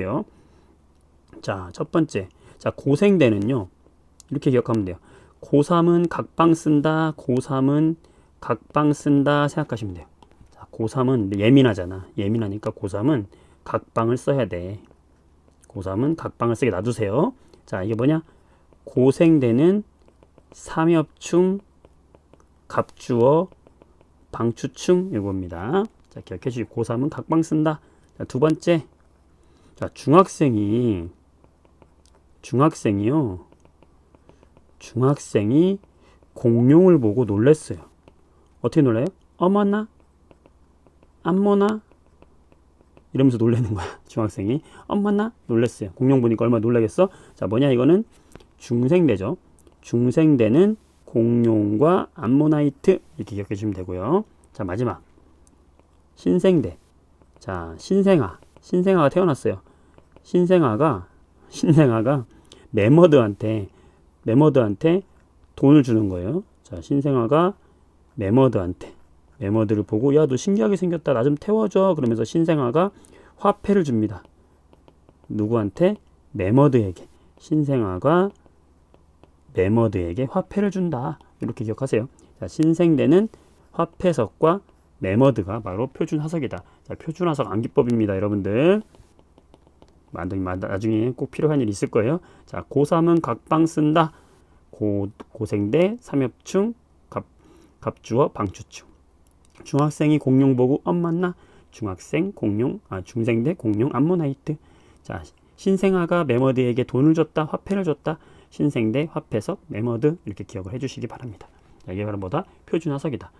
볼게요. 자, 첫 번째. 자, 고생대는요. 이렇게 기억하면 돼요. 고3은 각방 쓴다. 고3은 각방 쓴다 생각하시면 돼요. 자, 고3은 예민하잖아. 예민하니까 고3은 각방을 써야 돼. 고3은 각방을 쓰게 놔두세요. 자, 이게 뭐냐? 고생대는 삼엽충, 갑주어, 방추충 이겁니다. 자, 기억해 주시고 고3은 각방 쓴다. 자, 두 번째. 자, 중학생이 중학생이요. 중학생이 공룡을 보고 놀랬어요. 어떻게 놀라요? 어머나, 안모나 이러면서 놀래는 거야. 중학생이 어머나 놀랬어요. 공룡 보니까 얼마나 놀라겠어? 자, 뭐냐 이거는 중생대죠. 중생대는 공룡과 암모나이트 이렇게 기억해 주시면 되고요. 자, 마지막 신생대. 자, 신생아. 신생아가 태어났어요. 신생아가 신생아가 매머드한테 매머드한테 돈을 주는 거예요. 자, 신생아가 매머드한테 매머드를 보고 야, 너 신기하게 생겼다. 나 좀 태워줘. 그러면서 신생아가 화폐를 줍니다. 누구한테? 매머드에게. 신생아가 매머드에게 화폐를 준다. 이렇게 기억하세요. 자, 신생대는 화폐석과 매머드가 바로 표준화석이다. 자, 표준화석 암기법입니다, 여러분들. 만등 나중에 꼭 필요한 일 있을 거예요. 자, 고3은 각방 쓴다. 고 고생대 삼엽충 갑 갑주어 방추충. 중학생이 공룡 보고 엄마나 중학생 공룡 아 중생대 공룡 암모나이트. 자, 신생아가 매머드에게 돈을 줬다. 화폐를 줬다. 신생대 화폐석 매머드 이렇게 기억을 해 주시기 바랍니다. 자, 이게 바로 뭐다? 표준화석이다.